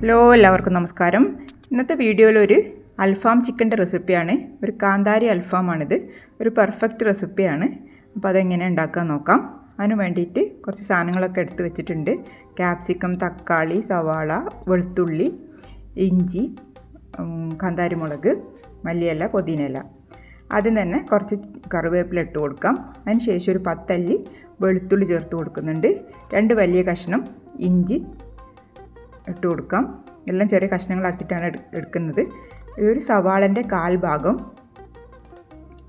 Hello എല്ലാവർക്കും നമസ്കാരം. ഇന്നത്തെ വീഡിയോയിൽ ഒരു അൽഫാം ചിക്കന്റെ റെസിപ്പിയാണ്. ഒരു കാന്താരി അൽഫാമാണിത്. ഒരു പെർഫെക്റ്റ് റെസിപ്പിയാണ്. അപ്പോൾ അതെങ്ങനെ ഉണ്ടാക്കാൻ നോക്കാം. അതിന് വേണ്ടിയിട്ട് കുറച്ച് സാധനങ്ങളൊക്കെ എടുത്ത് വെച്ചിട്ടുണ്ട്. ക്യാപ്സിക്കം തക്കാളി സവാള വെളുത്തുള്ളി ഇഞ്ചി കാന്താരി മുളക് മല്ലിയില പുതിനയില. ആദ്യം തന്നെ കുറച്ച് കറിവേപ്പില ഇട്ട് കൊടുക്കാം. അതിന് ശേഷം ഒരു പത്തല്ലി വെളുത്തുള്ളി ചേർത്ത് കൊടുക്കുന്നുണ്ട്. രണ്ട് വലിയ കഷ്ണം ഇഞ്ചി ഇട്ട് കൊടുക്കാം. എല്ലാം ചെറിയ കഷ്ണങ്ങളാക്കിയിട്ടാണ് എടു- എടുക്കുന്നത്. ഇതൊരു സവാളന്റെ കാൽ ഭാഗം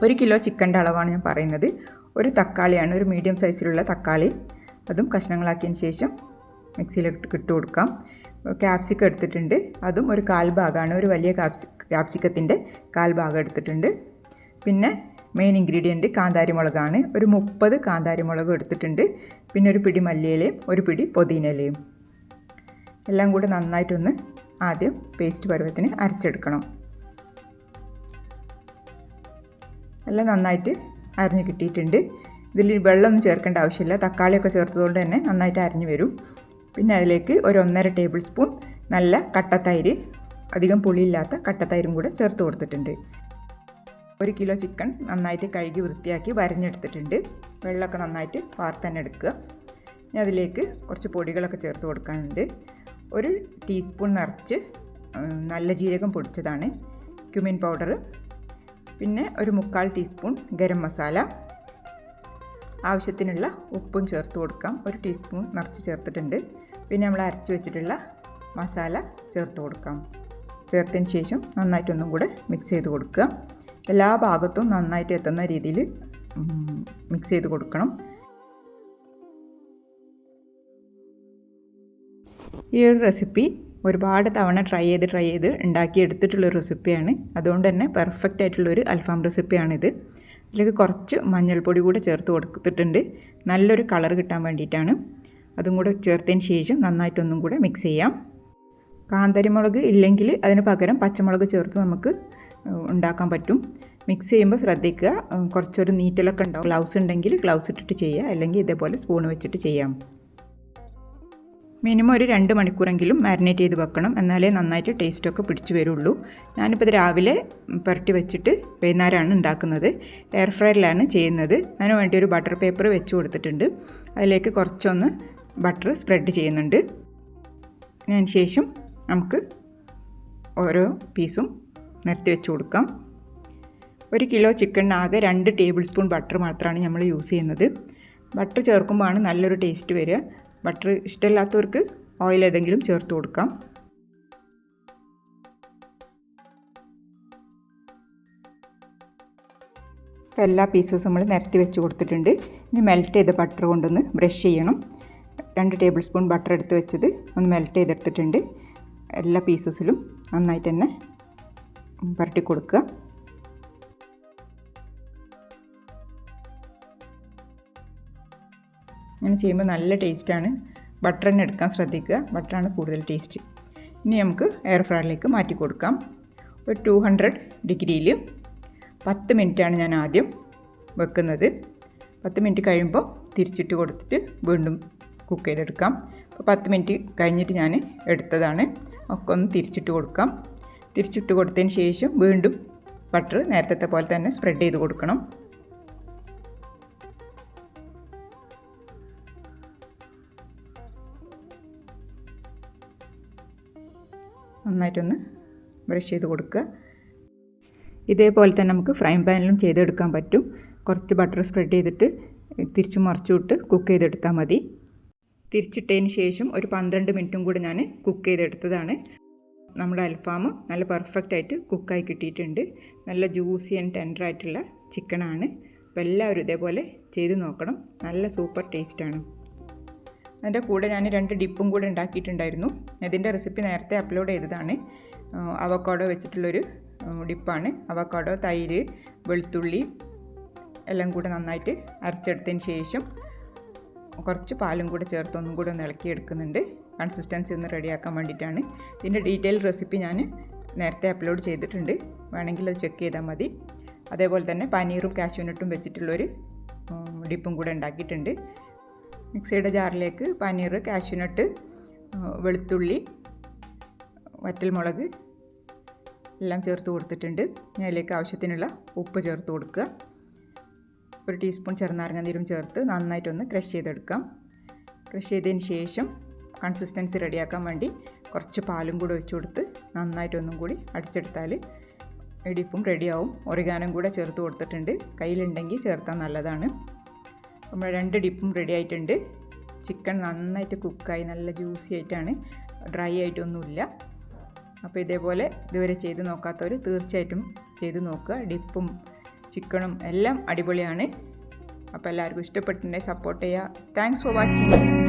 ഒരു കിലോ ചിക്കന്റെ അളവാണ് ഞാൻ പറയുന്നത്. ഒരു തക്കാളിയാണ് ഒരു മീഡിയം സൈസിലുള്ള തക്കാളി. അതും കഷ്ണങ്ങളാക്കിയതിന് ശേഷം മിക്സിയിലേക്ക് ഇട്ട് കൊടുക്കാം. ക്യാപ്സിക്കം എടുത്തിട്ടുണ്ട്. അതും ഒരു കാൽ ഭാഗമാണ് ഒരു വലിയ ക്യാപ്സി ക്യാപ്സിക്കത്തിന്റെ കാൽ ഭാഗം എടുത്തിട്ടുണ്ട്. പിന്നെ മെയിൻ ഇൻഗ്രീഡിയന്റ് കാന്താരി മുളകാണ് ഒരു മുപ്പത് കാന്താരി മുളക് എടുത്തിട്ടുണ്ട്. പിന്നെ ഒരു പിടി മല്ലിയിലയും ഒരു പിടി പൊതിനയിലയും. എല്ലാം കൂടെ നന്നായിട്ടൊന്ന് ആദ്യം പേസ്റ്റ് പരുവത്തിന് അരച്ചെടുക്കണം. എല്ലാം നന്നായിട്ട് അരിഞ്ഞ് കിട്ടിയിട്ടുണ്ട്. ഇതിൽ വെള്ളമൊന്നും ചേർക്കേണ്ട ആവശ്യമില്ല. തക്കാളിയൊക്കെ ചേർത്തതുകൊണ്ട് തന്നെ നന്നായിട്ട് അരിഞ്ഞ് വരും. പിന്നെ അതിലേക്ക് ഒരു ഒന്നര ടേബിൾ സ്പൂൺ നല്ല കട്ടത്തൈര് അധികം പുളിയില്ലാത്ത കട്ടത്തൈരും കൂടെ ചേർത്ത് കൊടുത്തിട്ടുണ്ട്. ഒരു കിലോ ചിക്കൻ നന്നായിട്ട് കഴുകി വൃത്തിയാക്കി വരഞ്ഞെടുത്തിട്ടുണ്ട്. വെള്ളമൊക്കെ നന്നായിട്ട് വാർത്തന്നെ എടുക്കുക. ഇനി അതിലേക്ക് കുറച്ച് പൊടികളൊക്കെ ചേർത്ത് കൊടുക്കാനുണ്ട്. ഒരു ടീസ്പൂൺ നിറച്ച് നല്ല ജീരകം പൊടിച്ചതാണ്. Cumin powder. പിന്നെ ഒരു മുക്കാൽ ടീസ്പൂൺ ഗരം മസാല. ആവശ്യത്തിനുള്ള ഉപ്പും ചേർത്ത് കൊടുക്കാം. ഒരു ടീസ്പൂൺ നിറച്ച് ചേർത്തിട്ടുണ്ട്. പിന്നെ നമ്മൾ അരച്ച് വെച്ചിട്ടുള്ള മസാല ചേർത്ത് കൊടുക്കാം. ചേർത്തതിന് ശേഷം നന്നായിട്ടൊന്നും കൂടെ മിക്സ് ചെയ്ത് കൊടുക്കുക. എല്ലാ ഭാഗത്തും നന്നായിട്ട് എത്തുന്ന രീതിയിൽ മിക്സ് ചെയ്ത് കൊടുക്കണം. ഈ ഒരു റെസിപ്പി ഒരുപാട് തവണ ട്രൈ ചെയ്ത് ട്രൈ ചെയ്ത് ഉണ്ടാക്കിയെടുത്തിട്ടുള്ളൊരു റെസിപ്പിയാണ് അതുകൊണ്ട് തന്നെ പെർഫെക്റ്റ് ആയിട്ടുള്ളൊരു അൽഫാം റെസിപ്പിയാണിത് ഇതിലേക്ക് കുറച്ച് മഞ്ഞൾപ്പൊടി കൂടെ ചേർത്ത് കൊടുത്തിട്ടുണ്ട്. നല്ലൊരു കളർ കിട്ടാൻ വേണ്ടിയിട്ടാണ്. അതും കൂടെ ചേർത്തതിന് ശേഷം നന്നായിട്ടൊന്നും കൂടെ മിക്സ് ചെയ്യാം. കാന്താരിമുളക് ഇല്ലെങ്കിൽ അതിന് പകരം പച്ചമുളക് ചേർത്ത് നമുക്ക് ഉണ്ടാക്കാൻ പറ്റും. മിക്സ് ചെയ്യുമ്പോൾ ശ്രദ്ധിക്കുക. കുറച്ചൊരു നീറ്റലൊക്കെ ഉണ്ടാവും. ഗ്ലൗസ് ഉണ്ടെങ്കിൽ ഗ്ലൗസ് ഇട്ടിട്ട് ചെയ്യുക. അല്ലെങ്കിൽ ഇതേപോലെ സ്പൂൺ വെച്ചിട്ട് ചെയ്യാം. മിനിമം ഒരു രണ്ട് മണിക്കൂറെങ്കിലും മാരിനേറ്റ് ചെയ്ത് വെക്കണം. എന്നാലേ നന്നായിട്ട് ടേസ്റ്റൊക്കെ പിടിച്ചു വരുള്ളൂ. ഞാനിപ്പോൾ ഇത് രാവിലെ പുരട്ടി വെച്ചിട്ട് വൈകുന്നേരമാണ് ഉണ്ടാക്കുന്നത്. എയർ ഫ്രൈയിലാണ് ചെയ്യുന്നത്. അതിന് വേണ്ടി ഒരു ബട്ടർ പേപ്പർ വെച്ച് കൊടുത്തിട്ടുണ്ട്. അതിലേക്ക് കുറച്ചൊന്ന് ബട്ടർ സ്പ്രെഡ് ചെയ്യുന്നുണ്ട്. അതിന് ശേഷം നമുക്ക് ഓരോ പീസും നിരത്തി വെച്ച് കൊടുക്കാം. ഒരു കിലോ ചിക്കനാകെ രണ്ട് ടേബിൾ സ്പൂൺ ബട്ടർ മാത്രമാണ് നമ്മൾ യൂസ് ചെയ്യുന്നത്. ബട്ടർ ചേർക്കുമ്പോഴാണ് നല്ലൊരു ടേസ്റ്റ് വരിക. ബട്ടർ ഇഷ്ടമില്ലാത്തവർക്ക് ഓയിൽ ഏതെങ്കിലും ചേർത്ത് കൊടുക്കാം. ഇപ്പോൾ എല്ലാ പീസസും നമ്മൾ നിരത്തി വെച്ച് കൊടുത്തിട്ടുണ്ട്. ഇനി മെൽറ്റ് ചെയ്ത ബട്ടർ കൊണ്ടൊന്ന് ബ്രഷ് ചെയ്യണം. രണ്ട് ടേബിൾ സ്പൂൺ ബട്ടർ എടുത്ത് വെച്ചത് ഒന്ന് മെൽറ്റ് ചെയ്തെടുത്തിട്ടുണ്ട്. എല്ലാ പീസസിലും നന്നായിട്ട് തന്നെ പുരട്ടി കൊടുക്കുക. അങ്ങനെ ചെയ്യുമ്പോൾ നല്ല ടേസ്റ്റാണ്. ബട്ടർ തന്നെ എടുക്കാൻ ശ്രദ്ധിക്കുക. ബട്ടറാണ് കൂടുതൽ ടേസ്റ്റ്. ഇനി നമുക്ക് എയർ ഫ്രയറിലേക്ക് മാറ്റി കൊടുക്കാം. ഒരു ടു ഹൺഡ്രഡ് ഡിഗ്രിയിൽ പത്ത് മിനിറ്റാണ് ഞാൻ ആദ്യം വെക്കുന്നത്. പത്ത് മിനിറ്റ് കഴിയുമ്പോൾ തിരിച്ചിട്ട് കൊടുത്തിട്ട് വീണ്ടും കുക്ക് ചെയ്തെടുക്കാം. അപ്പോൾ പത്ത് മിനിറ്റ് കഴിഞ്ഞിട്ട് ഞാൻ എടുത്തതാണ്. ഒക്കെ ഒന്ന് തിരിച്ചിട്ട് കൊടുക്കാം. തിരിച്ചിട്ട് കൊടുത്തതിന് ശേഷം വീണ്ടും ബട്ടർ നേരത്തെ പോലെ തന്നെ സ്പ്രെഡ് ചെയ്ത് കൊടുക്കണം. നന്നായിട്ടൊന്ന് ബ്രഷ് ചെയ്ത് കൊടുക്കുക. ഇതേപോലെ തന്നെ നമുക്ക് ഫ്രൈ പാനിലും ചെയ്തെടുക്കാൻ പറ്റും. കുറച്ച് ബട്ടർ സ്പ്രെഡ് ചെയ്തിട്ട് തിരിച്ചു മറിച്ചു വിട്ട് കുക്ക് ചെയ്തെടുത്താൽ മതി. തിരിച്ചിട്ടതിന് ശേഷം ഒരു പന്ത്രണ്ട് മിനിറ്റും കൂടി ഞാൻ കുക്ക് ചെയ്തെടുത്തതാണ്. നമ്മുടെ അൽഫാം നല്ല പെർഫെക്റ്റ് ആയിട്ട് കുക്കായി കിട്ടിയിട്ടുണ്ട്. നല്ല ജ്യൂസി ആൻഡ് ടെൻഡർ ആയിട്ടുള്ള ചിക്കനാണ് അപ്പോൾ എല്ലാവരും ഇതേപോലെ ചെയ്ത് നോക്കണം. നല്ല സൂപ്പർ ടേസ്റ്റാണ് അതിന്റെ കൂടെ ഞാൻ രണ്ട് ഡിപ്പും കൂടെ ഉണ്ടാക്കിയിട്ടുണ്ടായിരുന്നു. ഇതിന്റെ റെസിപ്പി നേരത്തെ അപ്ലോഡ് ചെയ്തതാണ്. അവക്കാഡോ വെച്ചിട്ടുള്ളൊരു ഡിപ്പാണ് അവക്കാഡോ തൈര് വെളുത്തുള്ളി എല്ലാം കൂടെ നന്നായിട്ട് അരച്ചെടുത്തതിന് ശേഷം കുറച്ച് പാലും കൂടെ ചേർത്ത് ഒന്നും കൂടെ ഒന്ന് ഇളക്കി എടുക്കുന്നുണ്ട് കൺസിസ്റ്റൻസി ഒന്ന് റെഡിയാക്കാൻ വേണ്ടിയിട്ടാണ്. ഇതിന്റെ ഡീറ്റെയിൽ റെസിപ്പി ഞാൻ നേരത്തെ അപ്ലോഡ് ചെയ്തിട്ടുണ്ട്. വേണമെങ്കിൽ അത് ചെക്ക് ചെയ്താൽ മതി. അതേപോലെ തന്നെ പനീറും കാഷ്യൂനട്ടും വെച്ചിട്ടുള്ളൊരു ഡിപ്പും കൂടെ ഉണ്ടാക്കിയിട്ടുണ്ട്. മിക്സിയുടെ ജാറിലേക്ക് പനീർ കാഷ്യൂനട്ട് വെളുത്തുള്ളി വറ്റൽമുളക് എല്ലാം ചേർത്ത് കൊടുത്തിട്ടുണ്ട്. ഞാൻ അതിലേക്ക് ആവശ്യത്തിനുള്ള ഉപ്പ് ചേർത്ത് കൊടുക്കുക. ഒരു ടീസ്പൂൺ ചെറുനാരങ്ങ നീരും ചേർത്ത് നന്നായിട്ടൊന്ന് ക്രഷ് ചെയ്തെടുക്കാം. ക്രഷ് ചെയ്തതിന് ശേഷം കൺസിസ്റ്റൻസി റെഡിയാക്കാൻ വേണ്ടി കുറച്ച് പാലും കൂടെ ഒഴിച്ചു കൊടുത്ത് നന്നായിട്ടൊന്നും കൂടി അടിച്ചെടുത്താൽ ഇടിപ്പും റെഡിയാവും ഒറിഗാനും കൂടെ ചേർത്ത് കൊടുത്തിട്ടുണ്ട്. കയ്യിലുണ്ടെങ്കിൽ ചേർത്താൽ നല്ലതാണ്. നമ്മൾ രണ്ട് ഡിപ്പും റെഡി ആയിട്ടുണ്ട്. ചിക്കൻ നന്നായിട്ട് കുക്കായി നല്ല ജ്യൂസി ആയിട്ടാണ്. ഡ്രൈ ആയിട്ടൊന്നുമില്ല. അപ്പോൾ ഇതേപോലെ ഇതുവരെ ചെയ്ത് നോക്കാത്തവർ തീർച്ചയായിട്ടും ചെയ്ത് നോക്കുക. ഡിപ്പും ചിക്കണും എല്ലാം അടിപൊളിയാണ്. അപ്പോൾ എല്ലാവർക്കും ഇഷ്ടപ്പെട്ടിട്ടുണ്ടെങ്കിൽ സപ്പോർട്ട് ചെയ്യുക. Thanks for watching